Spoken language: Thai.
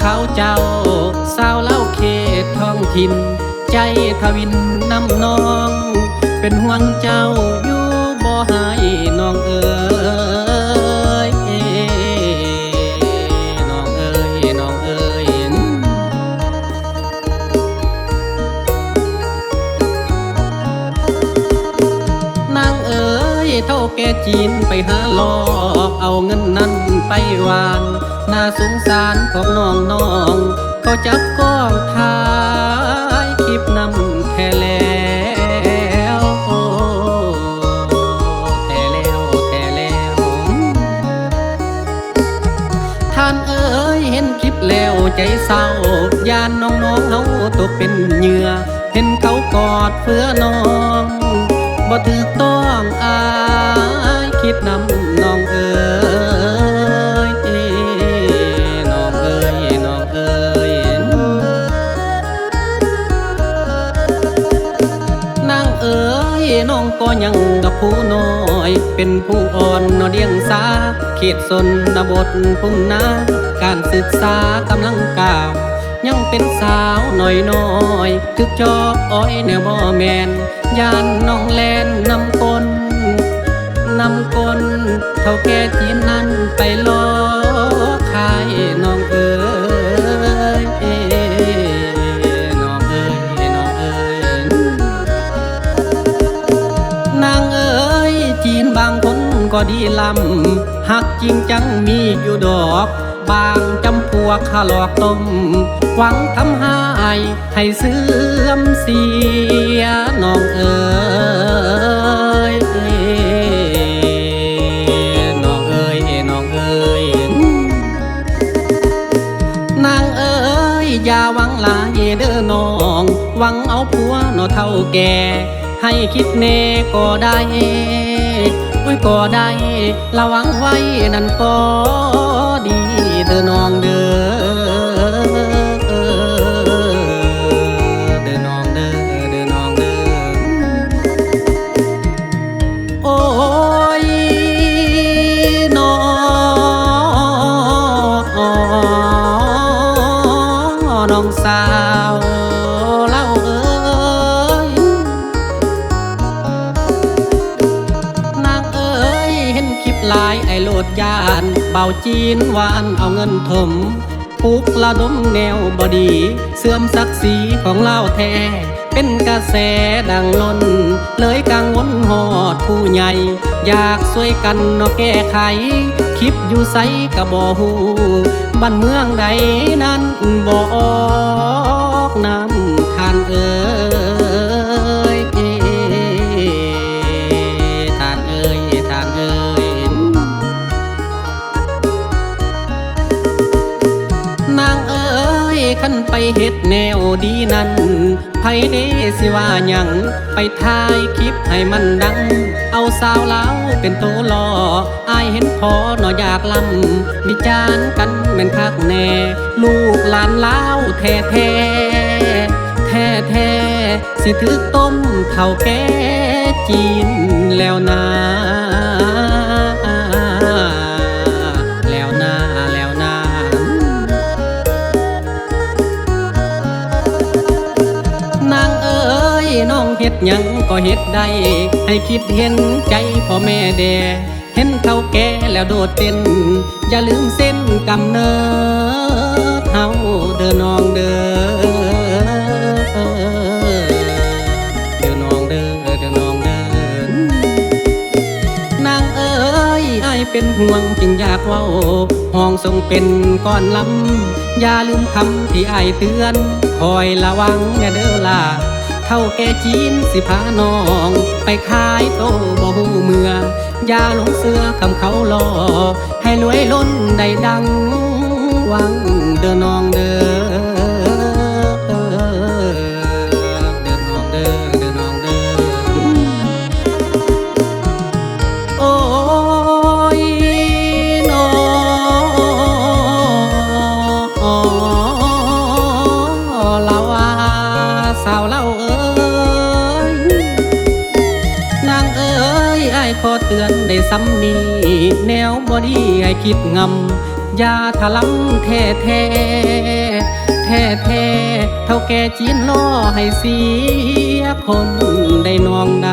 เขาเจ้า สาวเล่าเขตท้องถิ่น ใจทวินน้ำนอง เป็นห่วงเจ้าอยู่บ่ให้น้องเอ๋ยน้องเอ๋ยน้องเอ๋ยนางเอ๋ยเท่าแก่จีนไปหาลอกเอาเงินนั้นไปวาน น่าสงสารของน้องน้องเขาจับก้องท้ายคลิปนำแท้แล้วแท้แล้วแท้แล้ว ท่านเอ๋ยเห็นคลิปแล้วใจเศร้ายานน้องน้องเขาตกเป็นเหยื่อ เห็นเขากอดเพื่อน้องบ่ถือต้องอา ก็ยังกับผู้น้อย เป็นผู้อ่อนนอเดียงสาเขตสนบทพุ่งนา การศึกษากำลังก้าวยังเป็นสาวหน่อยน้อยถึกจอกอ้อยแนวบ่แมนยานน้องแลนนำกลนำกลเท่าแก่จีนนั้นไปลอขายน้องเอ ก็ดีลำหักจริงจังมีอยู่ดอก บางจำพวกข้าหลอกต้มหวังทำให้ให้เสื่อมเสียน้องเอ๋ยน้องเอ๋ยน้องเอ๋ยนางเอ๋ยอย่าหวังลายเด้อน้องหวังเอาผัวเนาะเท่าแก่ให้คิดแน่ก็ได้ ก็ได้ ระวังไว้นั่นก็ ยานเบาจีนหวานเอาเงินถมปลุกระดมแนวบอดี เสื่อมศักดิ์ศรีของเล่าแท้ เป็นกระแสดังล้น เลยกังวลหอดผู้ใหญ่ อยากช่วยกันเนาะแก้ไข คลิปอยู่ไสกะบ่ฮูบ้านเมืองใดนั้นบ่ออกน้ำทานเอ้ย ไปเฮ็ดแนวดีนั้นไผเดสิว่าหยัง ไปถ่ายคลิปให้มันดัง เอาสาวลาวเป็นตัวหลออายเห็นพอหนออยากลำวิจารณ์กันแม่นคักแน่ ลูกหลานลาวแท้แท้แท้แท้สิถือต้มเท่าแก่จีนแล้วนะ เฮ็ดหยังก็เฮ็ดได้ ให้คิดเห็นใจพ่อแม่แดเห็นเขาแก่แล้วโดดเต้น อย่าลืมเส้นกำเนิดเฮาเด้อน้องเด้อเด้อน้องเด้อเด้อน้องเด้อนางเอ๋ยไอเป็นห่วงจึงอยากเว้าห้องทรงเป็นก้อนลำอย่าลืมคำที่ไอเตือน คอยระวังแน่เด้อล่ะ เขาแก่จีนสิพาน้อง ไปขายโตบ่หูเมืออย่าหลงเสือคำเขาหลอให้รวยล้นได้ดังวังเด้อน้องเด้อ สำนีแนวบอดีให้คิดงำยาทะลำแท้แท้แท้แท้เท่าแก่จีนล่อให้เสียคนได้นองใด